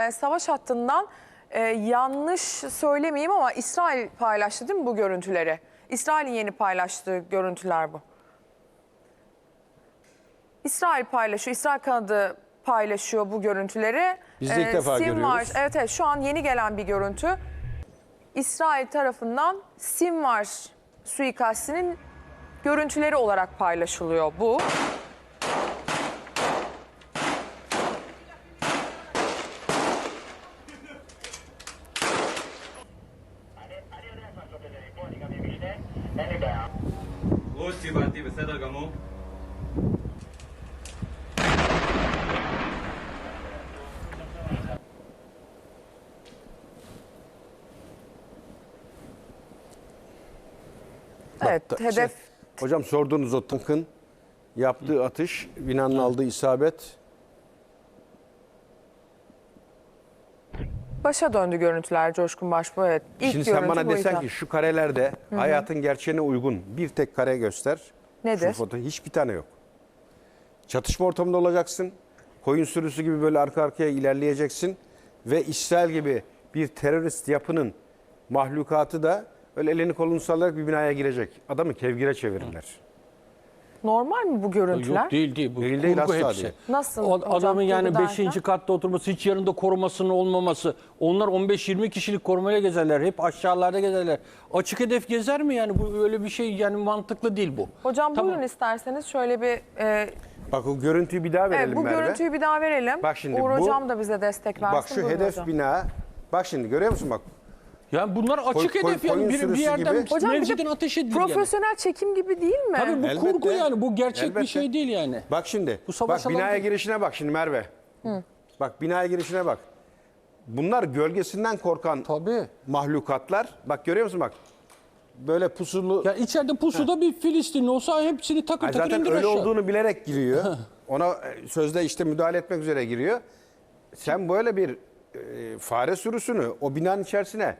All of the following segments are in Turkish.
E, savaş hattından e, yanlış söylemeyeyim ama İsrail paylaştı değil mi bu görüntüleri? İsrail'in yeni paylaştığı görüntüler bu. İsrail paylaşıyor, İsrail kanadı paylaşıyor bu görüntüleri. E, Biz de ilk defa Simvar- görüyoruz. Evet evet şu an yeni gelen bir görüntü. İsrail tarafından Simvar suikastinin görüntüleri olarak paylaşılıyor bu. Evet Hatta- hedef şey, hocam sorduğunuz o tankın yaptığı atış, binanın aldığı isabet. başa döndü görüntüler Coşkun Başbuğ. Evet ilk Şimdi sen bana desen ki şu karelerde hayatın gerçeğine uygun bir tek kare göster. Nedir? Şu foto hiçbir tane yok. Çatışma ortamında olacaksın. Koyun sürüsü gibi böyle arka arkaya ilerleyeceksin. Ve İsrail gibi bir terörist yapının mahlukatı da öyle elini kolunu sallayarak bir binaya girecek. Adamı kevgire çevirirler. Normal mi bu görüntüler? Yok değil değil. Bu Değil, değil, kurgu asla hepsi. değil. Nasıl O hocam, adamın yani kurgu derken? 5. katta oturması, hiç yanında korumasının olmaması. Onlar 15-20 kişilik korumayla gezerler. Hep aşağılarda gezerler. Açık hedef gezer mi yani? Bu öyle bir şey yani mantıklı değil bu. Hocam Tamam. buyurun isterseniz şöyle bir... e, Bak o görüntüyü bir daha verelim evet, bu Merve. görüntüyü bir daha verelim. Bak şimdi Uğur bu- Hocam da bize destek versin. Bak şu Buyurun hedef hocam. bina. Bak şimdi görüyor musun bak. Yani bunlar açık Koy- koy- hedef yani. koyun Bir, bir yerden gibi. Hocam bir mevziden de ateş edilir yani. profesyonel çekim gibi değil mi? Tabii bu Elbette. kurgu yani. Bu gerçek Elbette. bir şey değil yani. Bak şimdi. Bu bak binaya alanı- girişine bak şimdi Merve. Bak binaya girişine bak. Bunlar gölgesinden korkan Tabii. mahlukatlar. Bak görüyor musun bak. Böyle pusulu. Ya içeride pusuda bir Filistinli olsa hepsini takır Ay takır zaten indir öyle aşağı. olduğunu bilerek giriyor. Ona e, sözde işte müdahale etmek üzere giriyor. Sen böyle bir e, fare sürüsünü o binanın içerisine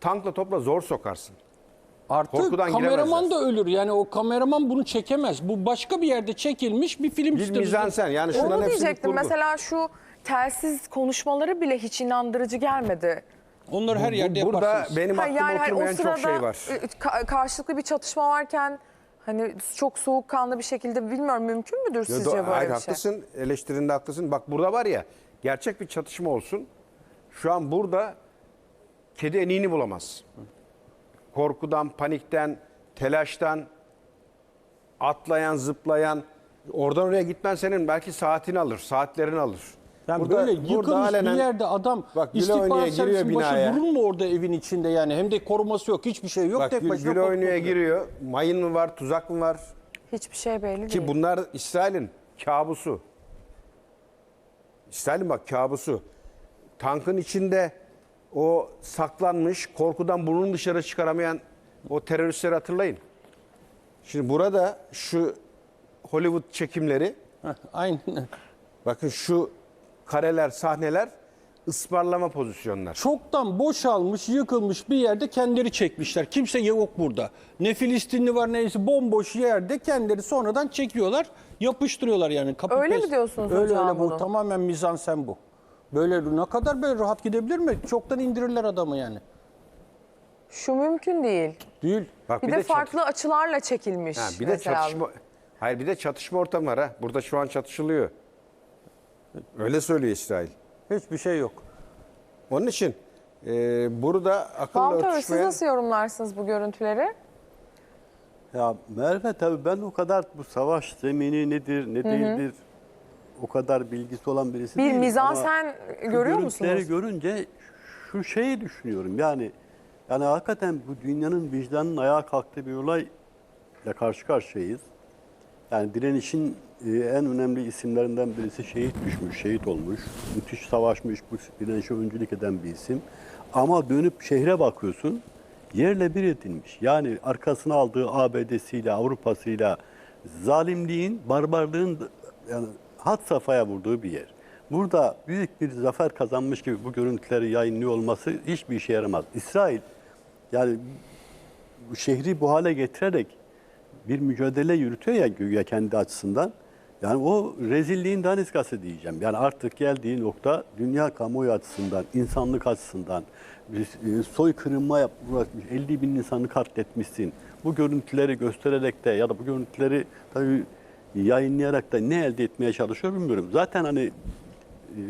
tankla topla zor sokarsın. Artık Korkudan kameraman da ölür. Yani o kameraman bunu çekemez. Bu başka bir yerde çekilmiş bir film Bir mizansen yani şunların Onu diyecektim. kurgu. Mesela şu telsiz konuşmaları bile hiç inandırıcı gelmedi. Onları her yerde Burada yaparsınız. benim Ha, aklıma yani hani o oturmayan sırada çok şey var. e, ka- karşılıklı bir çatışma varken hani çok soğukkanlı bir şekilde bilmiyorum mümkün müdür sizce do- böyle hayır, bir şey? haklısın. Eleştirinde haklısın. Bak burada var ya gerçek bir çatışma olsun. Şu an burada kedi eniğini bulamaz. Korkudan, panikten, telaştan atlayan, zıplayan oradan oraya gitmen senin belki saatini alır, saatlerini alır. Yani Burada- böyle burada yıkılmış alenen- bir yerde adam Bak, giriyor servisinin başı binaya. vurur mu orada evin içinde yani? Hem de koruması yok, hiçbir şey yok. Bak tek gül, başına gül giriyor. Mayın mı var, tuzak mı var? Hiçbir şey belli Ki değil. bunlar İsrail'in kabusu. İsrail'in bak kabusu. Tankın içinde o saklanmış, korkudan burnunu dışarı çıkaramayan o teröristleri hatırlayın. Şimdi burada şu Hollywood çekimleri, Heh, Aynen. bakın şu kareler, sahneler ısmarlama pozisyonlar. Çoktan boşalmış, yıkılmış bir yerde kendileri çekmişler. Kimse yok burada. Ne Filistinli var neyse bomboş yerde kendileri sonradan çekiyorlar, yapıştırıyorlar yani. Copy Öyle mi paste. diyorsunuz öyle, hocam Öyle bu bunu? tamamen mizansen bu. Böyle ne kadar böyle rahat gidebilir mi? Çoktan indirirler adamı yani. Şu mümkün değil. Değil. Bak Bir, de, farklı açılarla çekilmiş. Ha, bir de mesela. çatışma Hayır bir de çatışma ortamı var ha. Burada şu an çatışılıyor. Öyle söylüyor İsrail. Hiçbir şey yok. Onun için e, burada akıllı Mahmut Ömer, siz nasıl yorumlarsınız bu görüntüleri? Ya Merve tabii ben o kadar bu savaş zemini nedir ne değildir o kadar bilgisi olan birisi Bir değilim. mizansen Ama şu görüyor görüntüleri musunuz? görünce şu şeyi düşünüyorum yani yani hakikaten bu dünyanın vicdanının ayağa kalktığı bir olayla karşı karşıyayız. Yani direnişin e, en önemli isimlerinden birisi şehit düşmüş, şehit olmuş. Müthiş savaşmış, bu direnişe öncülük eden bir isim. Ama dönüp şehre bakıyorsun, yerle bir edilmiş. Yani arkasına aldığı ABD'siyle, Avrupa'sıyla zalimliğin, barbarlığın yani hat safhaya vurduğu bir yer. Burada büyük bir zafer kazanmış gibi bu görüntüleri yayınlıyor olması hiçbir işe yaramaz. İsrail yani şehri bu hale getirerek bir mücadele yürütüyor ya güya kendi açısından. Yani o rezilliğin daniskası diyeceğim. Yani artık geldiği nokta dünya kamuoyu açısından, insanlık açısından e, soykırıma yap- uğraşmış, 50 bin insanı katletmişsin. Bu görüntüleri göstererek de ya da bu görüntüleri tabii yayınlayarak da ne elde etmeye çalışıyor bilmiyorum. Zaten hani e,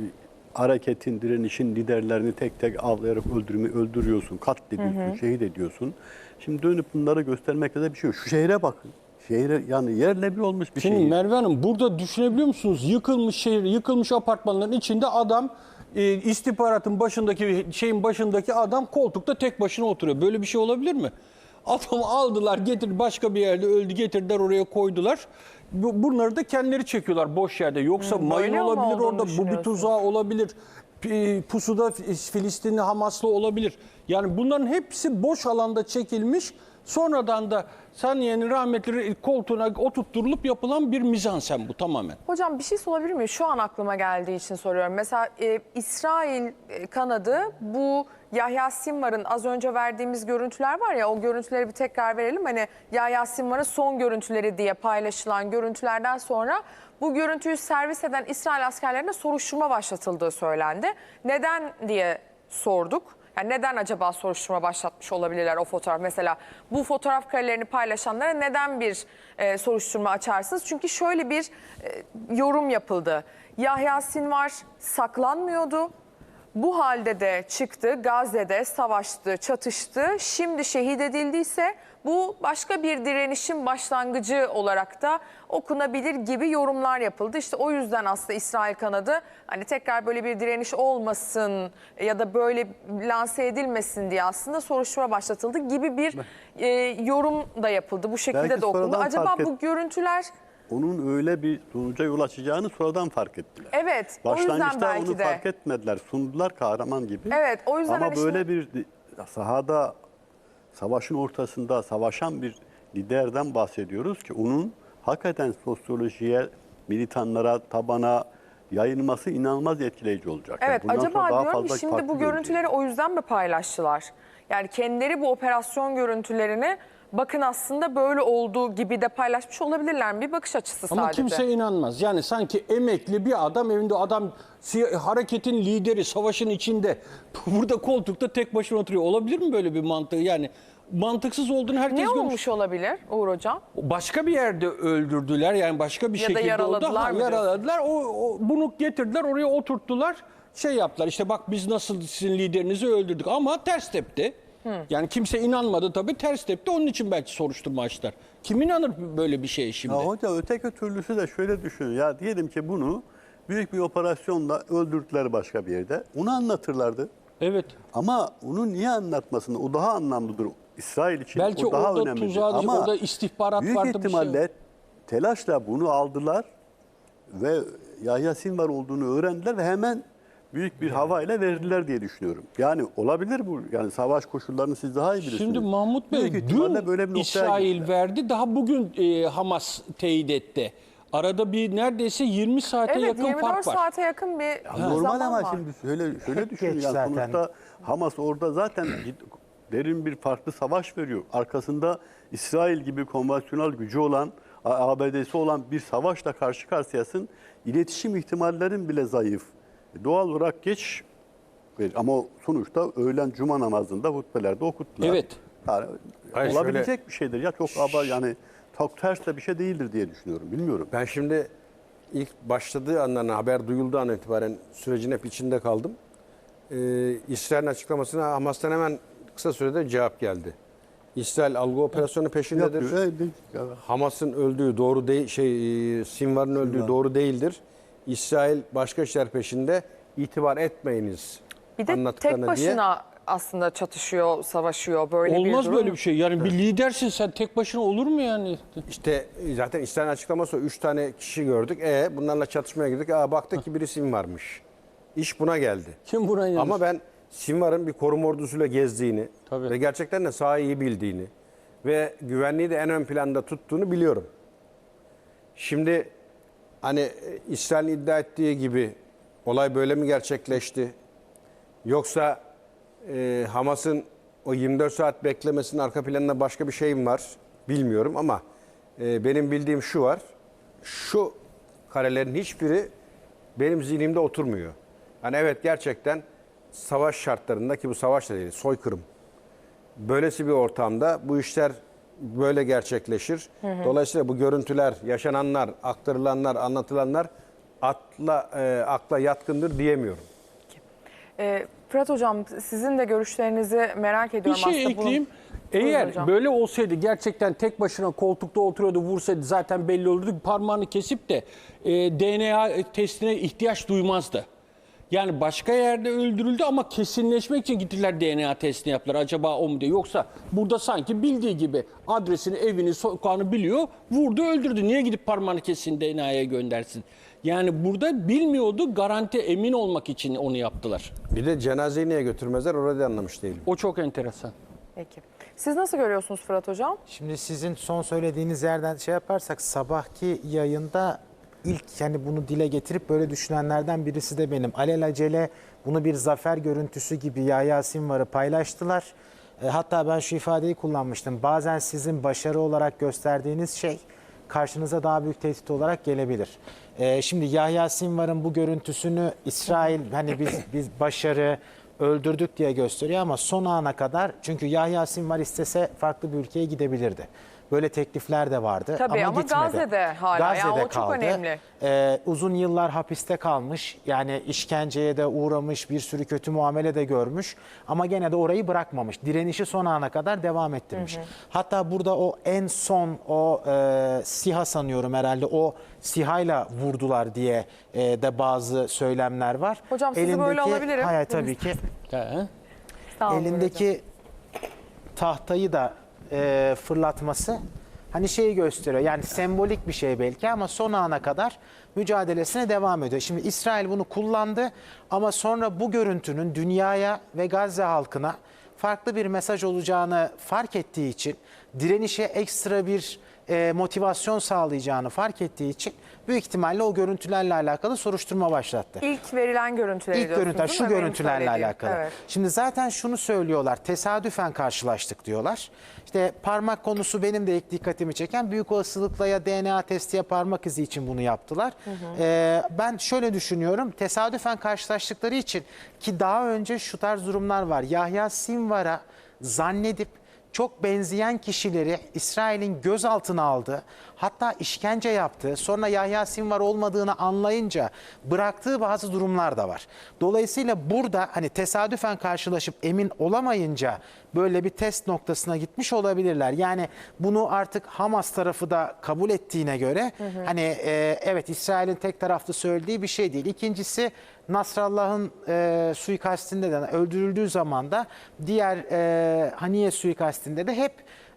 hareketin, direnişin liderlerini tek tek avlayarak öldürme, öldürüyorsun, katlediyorsun, şehit ediyorsun. Şimdi dönüp bunları göstermekle de bir şey yok. Şu şehre bakın. Şehre yani yerle bir olmuş bir Şimdi şehir. Merve Hanım burada düşünebiliyor musunuz? Yıkılmış şehir, yıkılmış apartmanların içinde adam e, istihbaratın başındaki şeyin başındaki adam koltukta tek başına oturuyor. Böyle bir şey olabilir mi? Adamı aldılar, getir başka bir yerde öldü, getirdiler oraya koydular. Bu- Bunları da kendileri çekiyorlar boş yerde. Yoksa mayın böyle mi olabilir orada, bu bir tuzağı olabilir. Pusuda Filistinli Hamaslı olabilir. Yani bunların hepsi boş alanda çekilmiş. Sonradan da Saniye'nin rahmetli koltuğuna oturtturulup yapılan bir mizansen bu tamamen. Hocam bir şey sorabilir miyim? Şu an aklıma geldiği için soruyorum. Mesela e, İsrail e, kanadı bu Yahya Sinvar'ın az önce verdiğimiz görüntüler var ya o görüntüleri bir tekrar verelim. Hani Yahya Sinvar'ın son görüntüleri diye paylaşılan görüntülerden sonra bu görüntüyü servis eden İsrail askerlerine soruşturma başlatıldığı söylendi. Neden diye sorduk. Yani neden acaba soruşturma başlatmış olabilirler o fotoğraf? Mesela bu fotoğraf karelerini paylaşanlara neden bir e, soruşturma açarsınız? Çünkü şöyle bir e, yorum yapıldı. Yahya Sinvar saklanmıyordu. Bu halde de çıktı, Gazze'de savaştı, çatıştı. Şimdi şehit edildiyse bu başka bir direnişin başlangıcı olarak da okunabilir gibi yorumlar yapıldı. İşte o yüzden aslında İsrail kanadı hani tekrar böyle bir direniş olmasın ya da böyle lanse edilmesin diye aslında soruşturma başlatıldı gibi bir e, yorum da yapıldı. Bu şekilde Belki de okundu. Acaba bu görüntüler Onun öyle bir sonuca yol açacağını sonradan fark ettiler. evet Başlangıçta belki onu de. fark etmediler. Sundular kahraman gibi. Evet, o yüzden Ama hani böyle şimdi- bir sahada savaşın ortasında savaşan bir liderden bahsediyoruz ki onun hakikaten sosyolojiye, militanlara, tabana yayılması inanılmaz etkileyici olacak. Yani Evet sonra acaba daha diyorum ki şimdi bu görüntüleri o yüzden mi paylaştılar? Yani kendileri bu operasyon görüntülerini bakın aslında böyle olduğu gibi de paylaşmış olabilirler mi? Bir bakış açısı Ama sadece. kimse inanmaz. Yani sanki emekli bir adam evinde adam hareketin lideri savaşın içinde burada koltukta tek başına oturuyor. Olabilir mi böyle bir mantığı? Yani mantıksız olduğunu herkes Ne görmüş. olmuş olabilir Uğur Hocam? Başka bir yerde öldürdüler yani başka bir Ya da şekilde oldu. yaraladılar Ha, mı yaraladılar. O, o- bunu getirdiler oraya oturttular. Şey yaptılar işte bak biz nasıl sizin liderinizi öldürdük ama ters tepti. Yani kimse inanmadı tabii ters tepti onun için belki soruşturma açtılar. Kim inanır böyle bir şeye şimdi? Ya hoca öteki türlüsü de şöyle düşünün. Ya diyelim ki bunu büyük bir operasyonla öldürdüler başka bir yerde. Onu anlatırlardı. Evet. Ama onu niye anlatmasını? O daha anlamlıdır. İsrail için Belki o daha orada önemlidir. tuzağı değil, Ama orada istihbarat büyük vardı, bir şey ihtimalle yok. telaşla bunu aldılar ve Yahya Sinvar olduğunu öğrendiler ve hemen büyük bir havayla verdiler diye düşünüyorum. Yani olabilir bu. Yani savaş koşullarını siz daha iyi bilirsiniz. Şimdi Mahmut Bey Büyük dün böyle bir İsrail gittiler. verdi daha bugün e, Hamas teyit etti. Arada bir neredeyse 20 saate Evet yakın 24 fark var. saate yakın bir Ya Normal ama var. şimdi şöyle şöyle düşünün yani zaten. sonuçta Hamas orada zaten derin bir farklı savaş veriyor. Arkasında İsrail gibi konvansiyonel gücü olan, ABD'si olan bir savaşla karşı karşıyasın. İletişim ihtimallerin bile zayıf. E, Doğal olarak geç ver- ama sonuçta öğlen cuma namazında hutbelerde okuttular. Evet. Yani Hayır, olabilecek bir şeydir ya çok aba yani çok ters de bir şey değildir diye düşünüyorum. Bilmiyorum. Ben şimdi ilk başladığı andan haber duyulduğu an itibaren sürecin hep içinde kaldım. Ee, İsrail'in açıklamasına Hamas'tan hemen kısa sürede cevap geldi. İsrail algı operasyonu peşindedir. Hamas'ın öldüğü doğru değil, şey e, Sinvar'ın öldüğü doğru değildir. İsrail başka işler peşinde itibar etmeyiniz. Bir de tek başına aslında çatışıyor, savaşıyor böyle bir Olmaz durum. böyle bir şey. Yani bir lidersin sen tek başına olur mu yani? İşte e, zaten İsrail'in açıklaması o. Üç tane kişi gördük. E bunlarla çatışmaya girdik. Aa baktık ki biri Sinvar'mış. İş buna geldi. Kim buna inanır? Ama ben Sinvar'ın bir koruma ordusuyla gezdiğini Tabii. ve gerçekten de sahayı iyi bildiğini ve güvenliği de en ön planda tuttuğunu biliyorum. Şimdi hani e, İsrail'in iddia ettiği gibi olay böyle mi gerçekleşti? Yoksa e, Hamas'ın o 24 saat beklemesinin arka planında başka bir şey mi var? Bilmiyorum ama e, benim bildiğim şu var. Şu karelerin hiçbiri benim zihnimde oturmuyor. Hani evet gerçekten savaş şartlarında ki bu savaş da değil, soykırım. Böylesi bir ortamda bu işler böyle gerçekleşir. Dolayısıyla bu görüntüler, yaşananlar, aktarılanlar, anlatılanlar atla, e, akla yatkındır diyemiyorum. Ee, Fırat Hocam sizin de görüşlerinizi merak Bir ediyorum şey aslında. bunun- ekleyeyim. Buyurun Eğer hocam. böyle olsaydı gerçekten tek başına koltukta oturuyordu vursaydı zaten belli olurdu. Parmağını kesip de e, DNA testine ihtiyaç duymazdı. Yani başka yerde öldürüldü ama kesinleşmek için gittiler DNA testini yaptılar. Acaba o mu diye. Yoksa burada sanki bildiği gibi adresini, evini, sokağını biliyor. Vurdu, öldürdü. Niye gidip parmağını kesin DNA'ya göndersin? Yani burada bilmiyordu. Garanti emin olmak için onu yaptılar. Bir de cenazeyi niye götürmezler orada da anlamış değilim. O çok enteresan. Peki. Siz nasıl görüyorsunuz Fırat Hocam? Şimdi sizin son söylediğiniz yerden şey yaparsak sabahki yayında ilk hani bunu dile getirip böyle düşünenlerden birisi de benim. Alelacele bunu bir zafer görüntüsü gibi Yahya Sinvar'ı paylaştılar. E, hatta ben şu ifadeyi kullanmıştım. Bazen sizin başarı olarak gösterdiğiniz şey karşınıza daha büyük tehdit olarak gelebilir. E, şimdi Yahya Sinvar'ın bu görüntüsünü İsrail hani biz biz başarı öldürdük diye gösteriyor ama son ana kadar çünkü Yahya Sinvar istese farklı bir ülkeye gidebilirdi. Böyle teklifler de vardı Tabii ama gitmedi. Gazze'de hala. Yani o çok önemli. Ee, uzun yıllar hapiste kalmış. Yani işkenceye de uğramış, bir sürü kötü muamele de görmüş. Ama gene de orayı bırakmamış. Direnişi son ana kadar devam ettirmiş. Hatta burada o en son o e, SİHA sanıyorum herhalde o SİHA'yla vurdular diye e, de bazı söylemler var. Hocam sizi böyle alabilirim. Hayır tabii ki. He. Sağ olun hocam. Elindeki tahtayı da e, fırlatması hani şeyi gösteriyor. Yani sembolik bir şey belki ama son ana kadar mücadelesine devam ediyor. Şimdi İsrail bunu kullandı ama sonra bu görüntünün dünyaya ve Gazze halkına farklı bir mesaj olacağını fark ettiği için direnişe ekstra bir e, motivasyon sağlayacağını fark ettiği için büyük ihtimalle o görüntülerle alakalı soruşturma başlattı. İlk verilen görüntüleri İlk diyorsunuz görüntüler değil şu mi? Benim görüntülerle söylediğim. alakalı. Evet. Şimdi zaten şunu söylüyorlar. Tesadüfen karşılaştık diyorlar. İşte parmak konusu benim de ilk dikkatimi çeken büyük olasılıkla ya DNA testi ya parmak izi için bunu yaptılar. Ee, ben şöyle düşünüyorum. Tesadüfen karşılaştıkları için ki daha önce şu tarz durumlar var. Yahya Sinvar'a zannedip çok benzeyen kişileri İsrail'in gözaltına aldı. Hatta işkence yaptı. Sonra Yahya Sinvar olmadığını anlayınca bıraktığı bazı durumlar da var. Dolayısıyla burada hani tesadüfen karşılaşıp emin olamayınca böyle bir test noktasına gitmiş olabilirler. Yani bunu artık Hamas tarafı da kabul ettiğine göre hani e, evet İsrail'in tek taraflı söylediği bir şey değil. İkincisi Nasrallah'ın e, suikastinde de öldürüldüğü zaman da diğer e, Haniye suikastinde de hep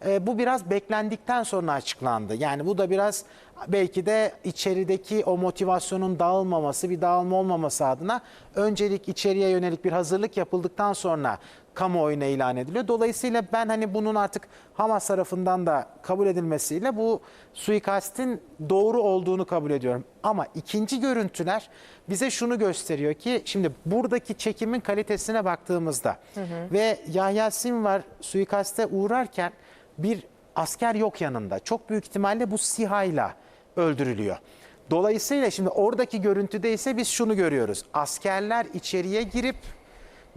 e, bu biraz beklendikten sonra açıklandı. Yani bu da biraz belki de içerideki o motivasyonun dağılmaması, bir dağılma olmaması adına öncelik içeriye yönelik bir hazırlık yapıldıktan sonra kamuoyuna ilan ediliyor. Dolayısıyla ben hani bunun artık Hamas tarafından da kabul edilmesiyle bu suikastin doğru olduğunu kabul ediyorum. Ama ikinci görüntüler bize şunu gösteriyor ki şimdi buradaki çekimin kalitesine baktığımızda ve Yahya Sinvar suikaste uğrarken bir asker yok yanında. Çok büyük ihtimalle bu SİHA'yla öldürülüyor. Dolayısıyla şimdi oradaki görüntüde ise biz şunu görüyoruz. Askerler içeriye girip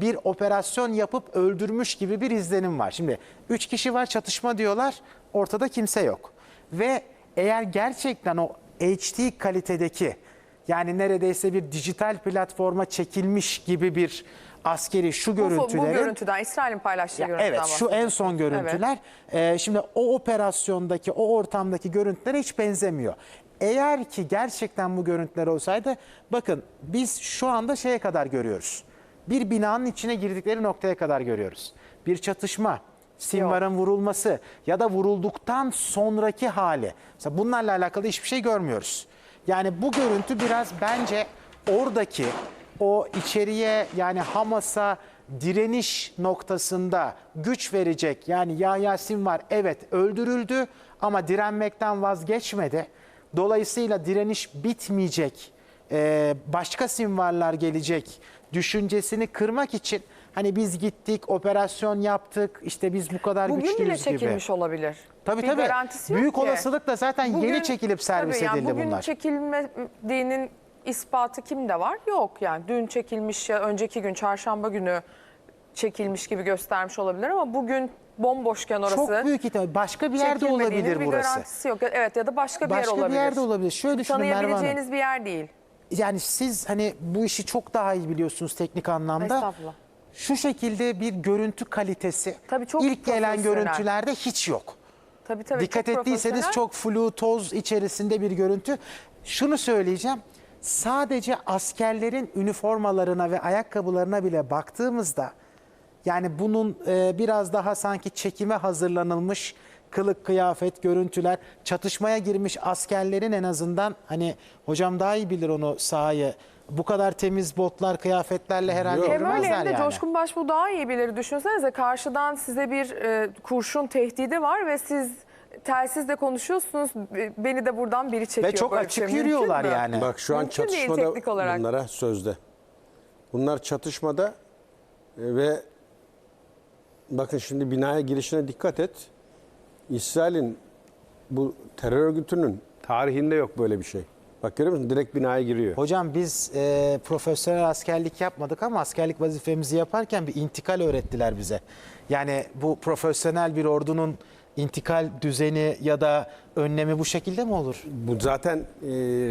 bir operasyon yapıp öldürmüş gibi bir izlenim var. Şimdi 3 kişi var çatışma diyorlar. Ortada kimse yok. Ve eğer gerçekten o HD kalitedeki yani neredeyse bir dijital platforma çekilmiş gibi bir askeri şu Bu, bu görüntülerin görüntüden, İsrail'in paylaştığı ya görüntüden evet şu en son görüntüler. Ee, şimdi o operasyondaki o ortamdaki görüntülere hiç benzemiyor. Eğer ki gerçekten bu görüntüler olsaydı bakın biz şu anda şeye kadar görüyoruz. Bir binanın içine girdikleri noktaya kadar görüyoruz. Bir çatışma, Sinvar'ın vurulması ya da vurulduktan sonraki hali. Mesela bunlarla alakalı hiçbir şey görmüyoruz. Yani bu görüntü biraz bence oradaki o içeriye yani Hamas'a direniş noktasında güç verecek. Yani Yahya Sinvar evet öldürüldü ama direnmekten vazgeçmedi. Dolayısıyla direniş bitmeyecek. Ee, başka Sinvarlar gelecek düşüncesini kırmak için hani biz gittik, operasyon yaptık, işte biz bu kadar Bugün bile güçlüyüz gibi. çekilmiş olabilir. Tabii Bir tabii. Büyük ki. olasılıkla zaten yeni çekilip servis tabii yani edildi bugün bunlar. çekilmediğinin ispatı kimde var? Yok yani dün çekilmiş ya önceki gün çarşamba günü çekilmiş gibi göstermiş olabilir ama bugün bomboşken orası. Çok büyük ihtimal. Başka bir yerde olabilir bir burası. garantisi yok. Evet ya da başka bir Başka yer bir olabilir. yerde olabilir. Şöyle düşünün Merve Hanım. Tanıyabileceğiniz bir yer değil. Yani siz hani bu işi çok daha iyi biliyorsunuz teknik anlamda. Estağfurullah. Şu şekilde bir görüntü kalitesi Tabii çok ilk gelen görüntülerde hiç yok. Tabii tabii. Dikkat çok ettiyseniz çok flu, toz içerisinde bir görüntü. Şunu söyleyeceğim. Sadece askerlerin üniformalarına ve ayakkabılarına bile baktığımızda yani bunun e, biraz daha sanki çekime hazırlanılmış kılık kıyafet görüntüler çatışmaya girmiş askerlerin en azından hani hocam daha iyi bilir onu sahayı bu kadar temiz botlar kıyafetlerle herhalde Hem öyle hem de yani. Coşkun Başbuğ daha iyi bilir. Düşünsenize karşıdan size bir e, kurşun tehdidi var ve siz telsizle konuşuyorsunuz. Be- Beni de buradan biri çekiyor. Ve çok Böyle bir açık şey yürüyorlar mümkün mü? yani. Bak şu an Mümkün değil çatışmada teknik olarak. bunlara sözde. Bunlar çatışmada e, ve bakın şimdi binaya girişine dikkat et. İsrail'in bu terör örgütünün tarihinde yok böyle bir şey. Bak görüyor musun? Direkt binaya giriyor. Hocam biz e, profesyonel askerlik yapmadık ama askerlik vazifemizi yaparken bir intikal öğrettiler bize. Yani bu profesyonel bir ordunun intikal düzeni ya da önlemi bu şekilde mi olur? Bu zaten e,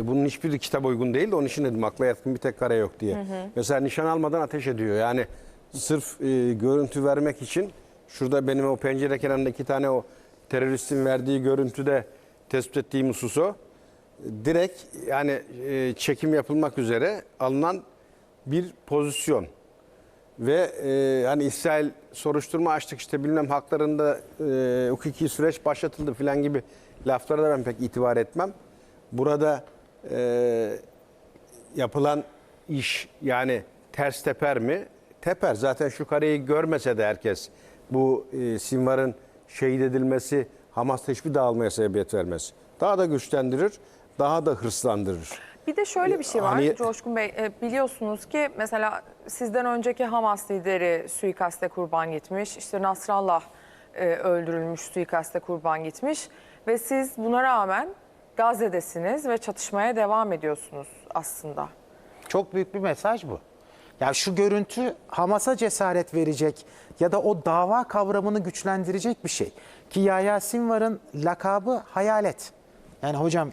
bunun hiçbiri kitap uygun değil de onun için dedim akla yatkın bir tek kare yok diye. Mesela nişan almadan ateş ediyor. Yani sırf e, görüntü vermek için şurada benim o pencere kenarında iki tane o teröristin verdiği görüntüde tespit ettiğim husus o. Direkt yani e, çekim yapılmak üzere alınan bir pozisyon. Ve e, hani İsrail soruşturma açtık işte bilmem haklarında e, hukuki süreç başlatıldı falan gibi laflara da ben pek itibar etmem. Burada e, yapılan iş yani ters teper mi? Teper. Zaten şu kareyi görmese de herkes bu e, Sinvar'ın şehit edilmesi Hamas hiçbir dağılmaya sebebiyet vermez. Daha da güçlendirir, daha da hırslandırır. Bir de şöyle bir şey var Hani- Coşkun Bey. e, Biliyorsunuz ki mesela sizden önceki Hamas lideri suikaste kurban gitmiş. İşte Nasrallah e, öldürülmüş, suikaste kurban gitmiş. Ve siz buna rağmen Gazze'desiniz ve çatışmaya devam ediyorsunuz aslında. Çok büyük bir mesaj bu. Ya şu görüntü Hamas'a cesaret verecek ya da o dava kavramını güçlendirecek bir şey. Ki Yahya Sinvar'ın lakabı hayalet. Yani hocam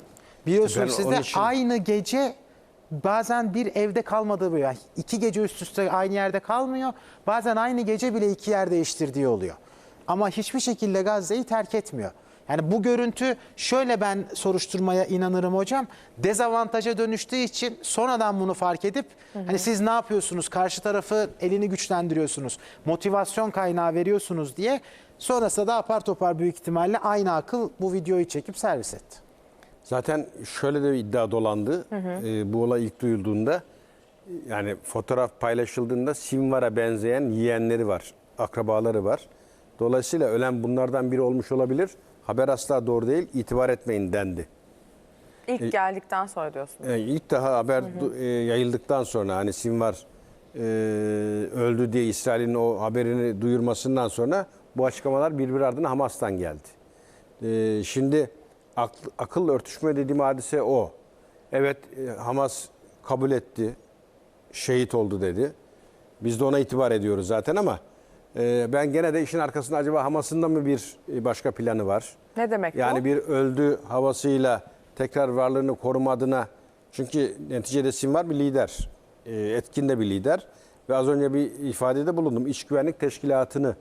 biliyorsunuz Ben siz onun de için- aynı gece bazen bir evde kalmadığı böyle. Yani iki gece üst üste aynı yerde kalmıyor. Bazen aynı gece bile iki yer değiştirdiği oluyor. Ama hiçbir şekilde Gazze'yi terk etmiyor. Yani bu görüntü şöyle ben soruşturmaya inanırım hocam. Dezavantaja dönüştüğü için sonradan bunu fark edip hani siz ne yapıyorsunuz? Karşı tarafı elini güçlendiriyorsunuz. Motivasyon kaynağı veriyorsunuz diye sonrasında da apar topar büyük ihtimalle aynı akıl bu videoyu çekip servis etti. Zaten şöyle de bir iddia dolandı. Ee, bu olay ilk duyulduğunda yani fotoğraf paylaşıldığında Sinvar'a benzeyen yeğenleri var, akrabaları var. Dolayısıyla ölen bunlardan biri olmuş olabilir. Haber asla doğru değil, itibar etmeyin dendi. İlk geldikten sonra diyorsunuz. Yani ilk daha haber du- e, yayıldıktan sonra hani Sinvar e, öldü diye İsrail'in o haberini duyurmasından sonra bu açıklamalar birbir ardına Hamas'tan geldi. E, şimdi akl, akıl örtüşme dediğim hadise o. Evet e, Hamas kabul etti, şehit oldu dedi. Biz de ona itibar ediyoruz zaten ama e, ben gene de işin arkasında acaba Hamas'ın da mı bir e, başka planı var? Ne demek Yani bu? bir öldü havasıyla tekrar varlığını koruma adına çünkü neticede Sinvar bir lider, e, etkin de bir lider ve az önce bir ifadede bulundum. İç güvenlik teşkilatını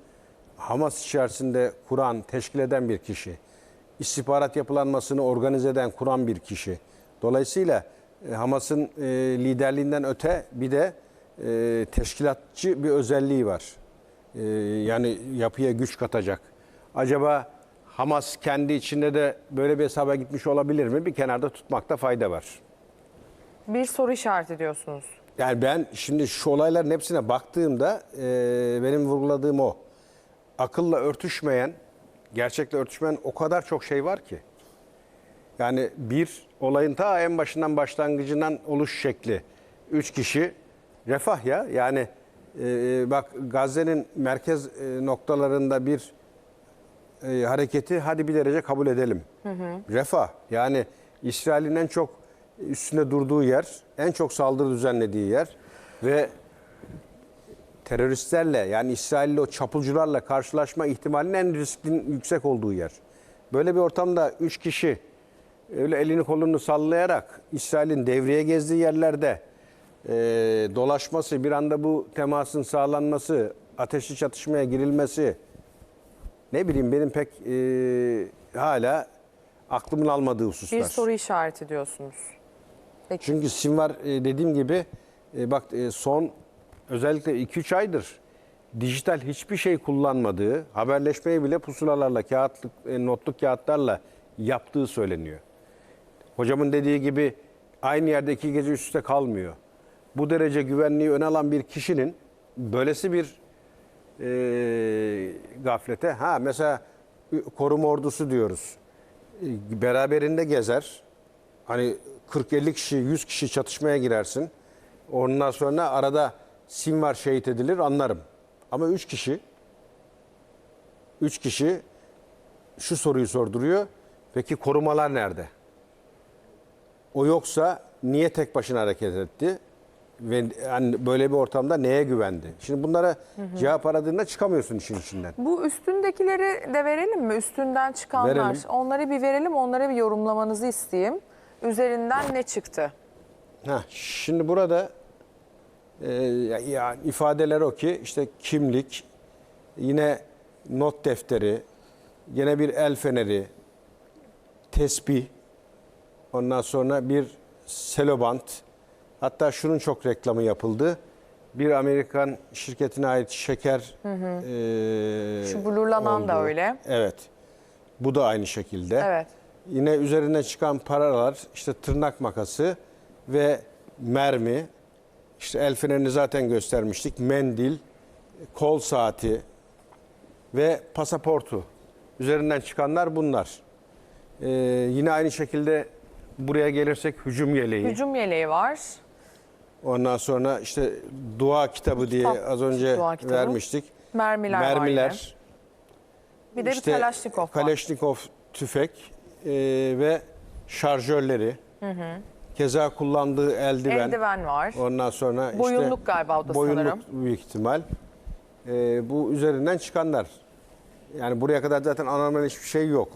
Hamas içerisinde kuran, teşkil eden bir kişi. İstihbarat yapılanmasını organize eden, kuran bir kişi. Dolayısıyla e, Hamas'ın e, liderliğinden öte bir de e, teşkilatçı bir özelliği var. E, yani yapıya güç katacak. Acaba Hamas kendi içinde de böyle bir hesaba gitmiş olabilir mi? Bir kenarda tutmakta fayda var. Bir soru işareti diyorsunuz. Yani ben şimdi şu olayların hepsine baktığımda e, benim vurguladığım o. Akılla örtüşmeyen, gerçekle örtüşmeyen o kadar çok şey var ki. Yani bir olayın ta en başından başlangıcından oluş şekli. Üç kişi refah ya yani Ee, bak Gazze'nin merkez e, noktalarında bir e, hareketi hadi bir derece kabul edelim. Refah yani İsrail'in en çok üstünde durduğu yer, en çok saldırı düzenlediği yer ve teröristlerle yani İsrail'le o çapulcularla karşılaşma ihtimalinin en riskin yüksek olduğu yer. Böyle bir ortamda üç kişi öyle elini kolunu sallayarak İsrail'in devreye gezdiği yerlerde e, dolaşması, bir anda bu temasın sağlanması, ateşli çatışmaya girilmesi ne bileyim benim pek e, hala aklımın almadığı hususlar. Bir soru işareti diyorsunuz. Peki. Çünkü Sinvar e, dediğim gibi e, bak e, son özellikle 2-3 aydır dijital hiçbir şey kullanmadığı, haberleşmeyi bile pusulalarla, kağıtlık, e, notluk kağıtlarla yaptığı söyleniyor. Hocamın dediği gibi aynı yerde iki gece üst üste kalmıyor. Bu derece güvenliği öne alan bir kişinin böylesi bir e, gaflete, ha mesela koruma ordusu diyoruz. E, beraberinde gezer. Hani 40-50 kişi, 100 kişi çatışmaya girersin. Ondan sonra arada sim var şehit edilir anlarım. Ama 3 kişi 3 kişi şu soruyu sorduruyor. Peki korumalar nerede? O yoksa niye tek başına hareket etti? Ve yani böyle bir ortamda neye güvendi? Şimdi bunlara cevap aradığında çıkamıyorsun işin içinden. Bu üstündekileri de verelim mi? Üstünden çıkanlar. Verelim. Onları bir verelim, onları bir yorumlamanızı isteyeyim. Üzerinden ne çıktı? Ha, şimdi burada e, ya- ya ifadeler o ki işte kimlik, yine not defteri, yine bir el feneri, tesbih, ondan sonra bir selobant, hatta şunun çok reklamı yapıldı. Bir Amerikan şirketine ait şeker e, Şu blurlanan da öyle. Evet. Bu da aynı şekilde. Evet. Yine üzerine çıkan paralar işte tırnak makası ve mermi. İşte el fenerini zaten göstermiştik. Mendil, kol saati ve pasaportu. Üzerinden çıkanlar bunlar. Ee, yine aynı şekilde buraya gelirsek hücum yeleği. Hücum yeleği var. Ondan sonra işte dua kitabı diye Kitap, az önce dua kitabı. vermiştik. Mermiler, var Mermiler. Bir de İşte bir Kalaşnikov var. Kalashnikov tüfek e, ve şarjörleri. Keza kullandığı eldiven. Eldiven var. Ondan sonra işte Boyunluk galiba o da boyunluk sanırım. büyük ihtimal. E, bu üzerinden çıkanlar. Yani buraya kadar zaten anormal hiçbir şey yok.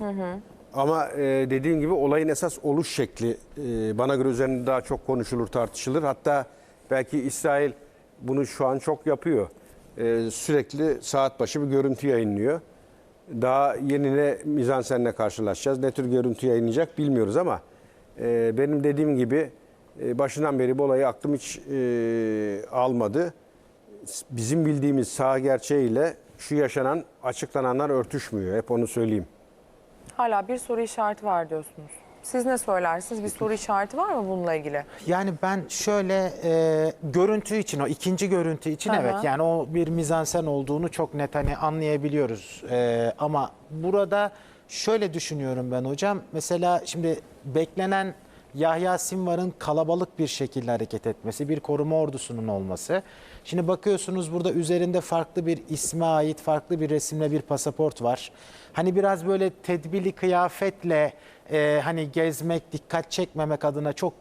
Ama e, dediğim gibi olayın esas oluş şekli e, bana göre üzerinde daha çok konuşulur, tartışılır. Hatta belki İsrail bunu şu an çok yapıyor. E, sürekli saat başı bir görüntü yayınlıyor. Daha yeni ne mizansenle karşılaşacağız, ne tür görüntü yayınlayacak bilmiyoruz ama e, benim dediğim gibi e, başından beri bu olayı aklım hiç e, almadı. Bizim bildiğimiz sağ gerçeğiyle şu yaşanan açıklananlar örtüşmüyor. Hep onu söyleyeyim. Hala bir soru işareti var diyorsunuz. Siz ne söylersiniz? Bir soru işareti var mı bununla ilgili? Yani ben şöyle e, görüntü için o ikinci görüntü için Aha. evet yani o bir mizansen olduğunu çok net hani anlayabiliyoruz. E, ama burada şöyle düşünüyorum ben hocam. Mesela şimdi beklenen Yahya Sinvar'ın kalabalık bir şekilde hareket etmesi, bir koruma ordusunun olması. Şimdi bakıyorsunuz burada üzerinde farklı bir isme ait farklı bir resimle bir pasaport var. Hani biraz böyle tedbirli kıyafetle e, hani gezmek, dikkat çekmemek adına çok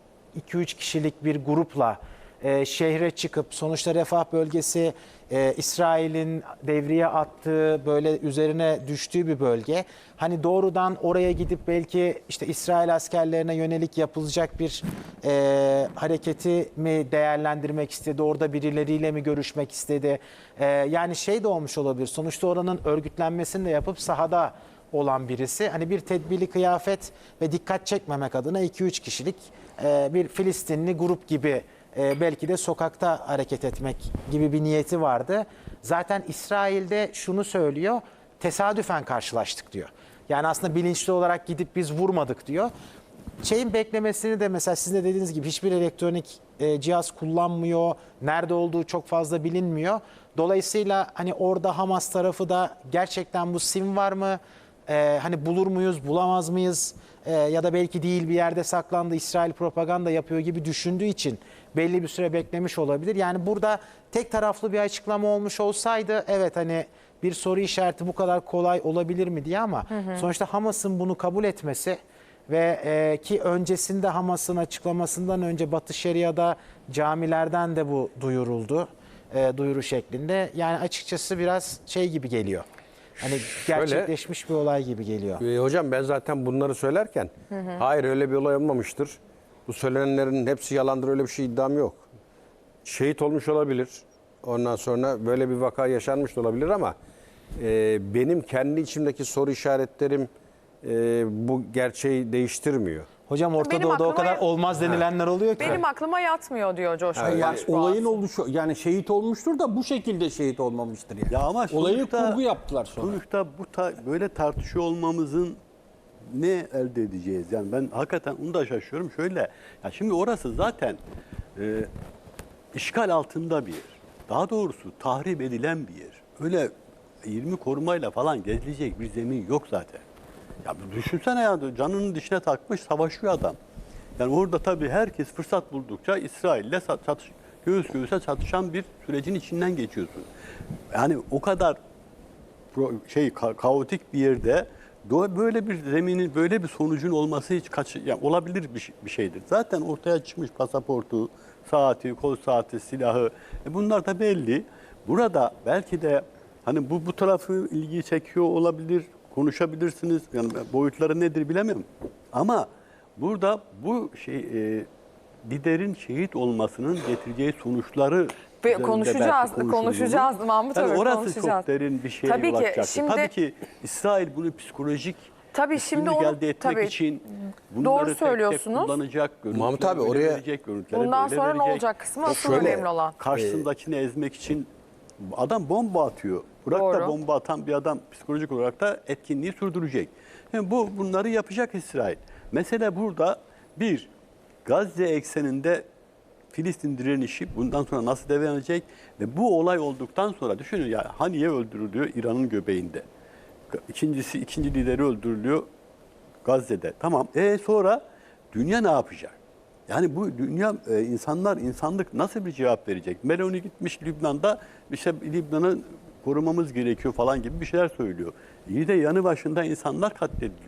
2-3 kişilik bir grupla e, şehre çıkıp sonuçta refah bölgesi e, İsrail'in devriye attığı böyle üzerine düştüğü bir bölge. Hani doğrudan oraya gidip belki işte İsrail askerlerine yönelik yapılacak bir e, hareketi mi değerlendirmek istedi? Orada birileriyle mi görüşmek istedi? E, yani şey de olmuş olabilir. Sonuçta oranın örgütlenmesini de yapıp sahada olan birisi. Hani bir tedbirli kıyafet ve dikkat çekmemek adına 2-3 kişilik e, bir Filistinli grup gibi e, belki de sokakta hareket etmek gibi bir niyeti vardı. Zaten İsrail'de şunu söylüyor, tesadüfen karşılaştık diyor. Yani aslında bilinçli olarak gidip biz vurmadık diyor. Şeyin beklemesini de mesela sizin de dediğiniz gibi hiçbir elektronik e, cihaz kullanmıyor. Nerede olduğu çok fazla bilinmiyor. Dolayısıyla hani orada Hamas tarafı da gerçekten bu sim var mı? E, hani bulur muyuz, bulamaz mıyız? E, ya da belki değil bir yerde saklandı İsrail propaganda yapıyor gibi düşündüğü için belli bir süre beklemiş olabilir. Yani burada tek taraflı bir açıklama olmuş olsaydı evet hani bir soru işareti bu kadar kolay olabilir mi diye ama sonuçta Hamas'ın bunu kabul etmesi ve e, ki öncesinde Hamas'ın açıklamasından önce Batı Şeria'da camilerden de bu duyuruldu. E, duyuru şeklinde. Yani açıkçası biraz şey gibi geliyor. Hani gerçekleşmiş bir olay gibi geliyor. Ee, hocam ben zaten bunları söylerken hayır öyle bir olay olmamıştır. Bu söylenenlerin hepsi yalandır öyle bir şey iddiam yok. Şehit olmuş olabilir. Ondan sonra böyle bir vaka yaşanmış da olabilir ama e, benim kendi içimdeki soru işaretlerim e, bu gerçeği değiştirmiyor. Hocam Orta Benim Doğu'da o kadar olmaz denilenler oluyor ki. Benim aklıma yatmıyor diyor Coşkun Yani Başbuğ olayın oluşu yani şehit olmuştur da bu şekilde şehit olmamıştır yani. Ya ama Olayı sonuçta- kurgu yaptılar sonra. Sonuçta bu ta- böyle tartışıyor olmamızın ne elde edeceğiz? Yani ben hakikaten onu da şaşıyorum. Şöyle, ya şimdi orası zaten e, işgal altında bir yer. Daha doğrusu tahrip edilen bir yer. Öyle 20 korumayla falan gezilecek bir zemin yok zaten. Ya düşünsene ya canının dişine takmış savaşıyor adam. Yani orada tabii herkes fırsat buldukça İsrail'le çatış, göğüs göğüse çatışan bir sürecin içinden geçiyorsun. Yani o kadar şey ka- kaotik bir yerde böyle bir zeminin böyle bir sonucun olması hiç kaç yani olabilir bir, şey- bir şeydir. Zaten ortaya çıkmış pasaportu, saati, kol saati, silahı e bunlar da belli. Burada belki de hani bu bu tarafı ilgiyi çekiyor olabilir, konuşabilirsiniz. Yani boyutları nedir bilemem. Ama burada bu şey e, liderin şehit olmasının getireceği sonuçları Üzerinde konuşacağız, konuşacağız Mahmut Yani abi, orası konuşacağız. çok derin bir şeye Tabii ki, şimdi- Tabii ki İsrail bunu psikolojik Tabii şimdi onu- elde etmek tabii. için bunları Doğru tek tek söylüyorsunuz. kullanacak. Mahmut abi, oraya- verecek, Bundan sonra ne verecek. olacak kısmı asıl şöyle, önemli olan. Karşısındakini ezmek için adam bomba atıyor. Irak'ta Doğru. bomba atan bir adam psikolojik olarak da etkinliği sürdürecek. Yani bu bunları yapacak İsrail. Mesele burada bir Gazze ekseninde Filistin direnişi bundan sonra nasıl devam edecek ve bu olay olduktan sonra düşünün ya Haniye öldürülüyor İran'ın göbeğinde. İkincisi ikinci lideri öldürülüyor Gazze'de. Tamam. E sonra dünya ne yapacak? Yani bu dünya e, insanlar insanlık nasıl bir cevap verecek? Meloni gitmiş Lübnan'da işte Lübnan'ı korumamız gerekiyor falan gibi bir şeyler söylüyor. İyi de yanı başında insanlar katlediliyor.